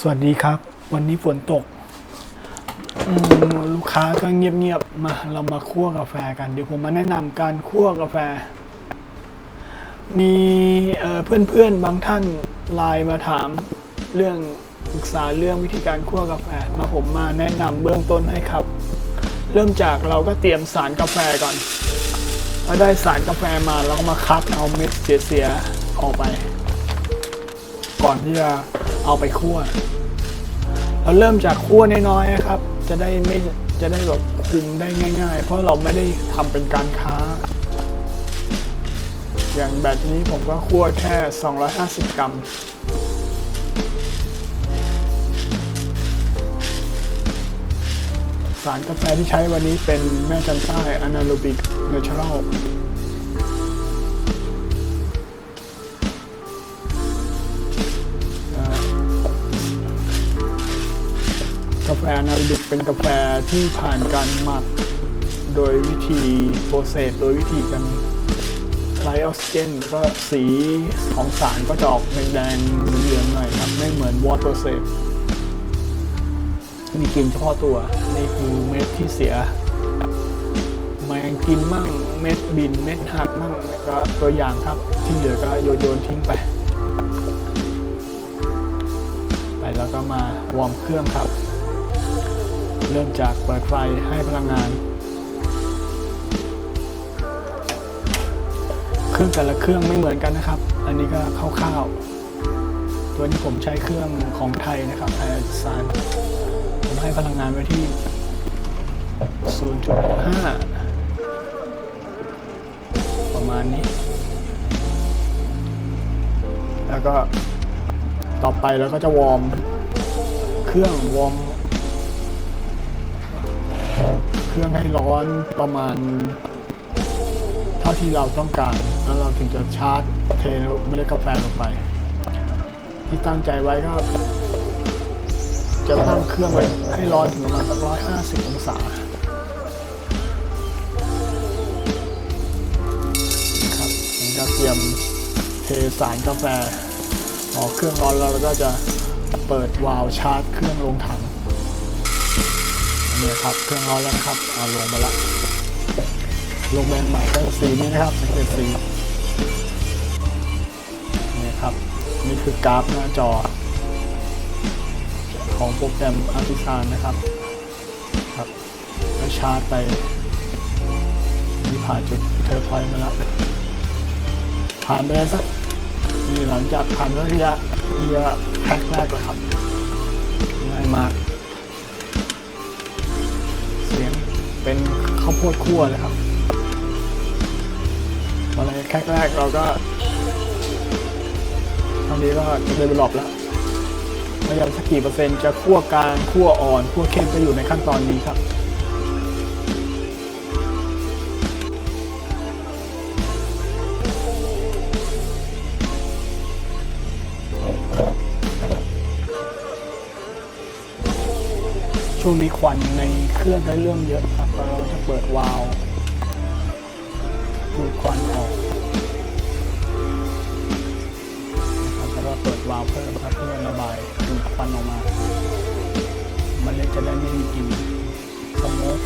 สวัสดีครับ วันนี้ฝนตก ลูกค้าก็เงียบๆมาเรามาคั่วกาแฟกัน เดี๋ยวผมมาแนะนำการคั่วกาแฟ มีเอ่อเพื่อนๆบางท่านไลน์มาถามเรื่องปรึกษาเรื่องวิธีการคั่วกาแฟมาผมมาแนะนำเบื้องต้นให้ครับ เริ่มจากเราก็เตรียมสารกาแฟก่อนพอได้สารกาแฟมาเราก็มาคัดเอาเม็ดเสียๆออกไป ก่อนที่จะ เอาไปคั่ว เราเริ่มจากคั่วน้อยๆนะครับ จะได้ไม่จะได้แบบคุมได้ง่าย ๆ เพราะเราไม่ได้ทำเป็นการค้า อย่างแบบนี้ผมก็คั่วแค่ 250 กรัมสารกาแฟที่ใช้วันนี้เป็นแม่จันใต้อนาโรบิกเนเชอรัล กาแฟนาโรบิกเป็นกาแฟที่ผ่านการหมัก โดยวิธีโปรเซสโดยวิธีการไลออกซิเจนก็สีของสารก็จะออกแดงๆเหลืองๆหน่อยครับ ไม่เหมือนวอเตอร์เซฟมีกลิ่นเฉพาะตัวนี่คือเม็ดที่เสียแมงกินมั่งเม็ดบินเม็ดหักมั่งก็ตัวอย่างครับที่เหลือก็โยนโยนทิ้งไป ไปแล้วก็มาวอร์มเครื่องครับ เริ่มจากเปิดไฟให้พลังงาน เครื่องแต่ละเครื่องไม่เหมือนกันนะครับ อันนี้ก็คร่าวๆ ตัวนี้ผมใช้เครื่องของไทยนะครับไทยอัลซานผมให้พลังงานไว้ที่ 0.5 ประมาณนี้ แล้วก็ต่อไปเราก็จะวอร์ม เครื่องวอร์ม เครื่องให้ร้อนประมาณ เท่าที่เราต้องการ แล้วเราถึงจะชาร์จเทเมล็ดกาแฟลงไป ที่ตั้งใจไว้ก็จะตั้งเครื่องไว้ให้ร้อนถึงประมาณสักร้อยห้าสิบองศาครับผมจะเตรียมเทสารกาแฟพอเครื่องร้อนแล้วเราก็จะเปิดวาล์วชาร์จเครื่องลงถัง นี่ครับเครื่องร้อนแล้วนะครับเอาลงมาละลงแบนใหม่ก็สีนี้นะครับสังเกตสีนี่ครับนี่คือกราฟหน้าจอ ของโปรแกรมอาร์ติซานนะครับครับแล้วชาร์จไปนี่ผ่านจุดเทอร์พอยต์มาแล้วผ่านไปแล้วสักนี่หลังจากผ่านระยะระยะแรกแรกแล้วครับง่ายมาก เป็นข้าวโพดคั่วเลยครับตอนแรกแรกเราก็ตอนนี้ก็จะเดเวลลอปแล้วพยายามสักกี่เปอร์เซ็นต์จะคั่วกลางคั่วอ่อนคั่วเข้มก็อยู่ในขั้นตอนนี้ครับ ช่วงนี้ควันในเครื่องได้เรื่องเยอะครับเราจะเปิดวาล์วดูดควันออกนะครับแล้วก็เปิดวาล์วเพิ่มครับเพื่อระบายดูดควันออกมามันเล็กจะได้ไม่มีกลิ่นสมก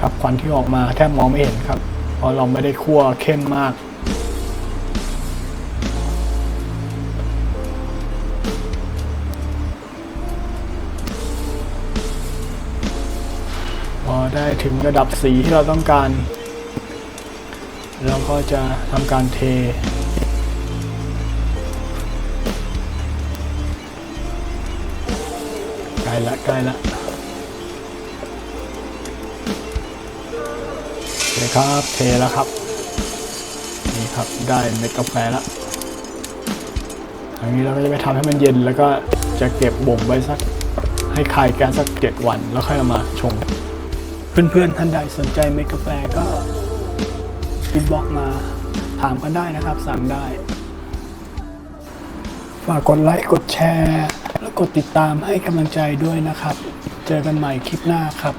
ครับควันที่ออกมาแทบมองไม่เห็นครับเพราะเราไม่ได้คั่วเข้มมาก ถึงระดับสีที่เราต้องการ เราก็จะทำการเทใกล้ละใกล้ละโอเคครับเทแล้วครับ นี่ครับได้เม็ดกาแฟแล้วอันนี้เราก็จะไปทำให้มันเย็นแล้วก็จะเก็บบ่มไว้สักให้คายแก๊สสักเจ็ดวันแล้วค่อยเอามาชง เพื่อนๆท่านใดสนใจเมดกาแฟก็ติดบ็อกมาถามกันได้นะครับ สั่งได้ ฝากกดไลค์กดแชร์ แล้วกดติดตามให้กำลังใจด้วยนะครับ เจอกันใหม่คลิปหน้าครับ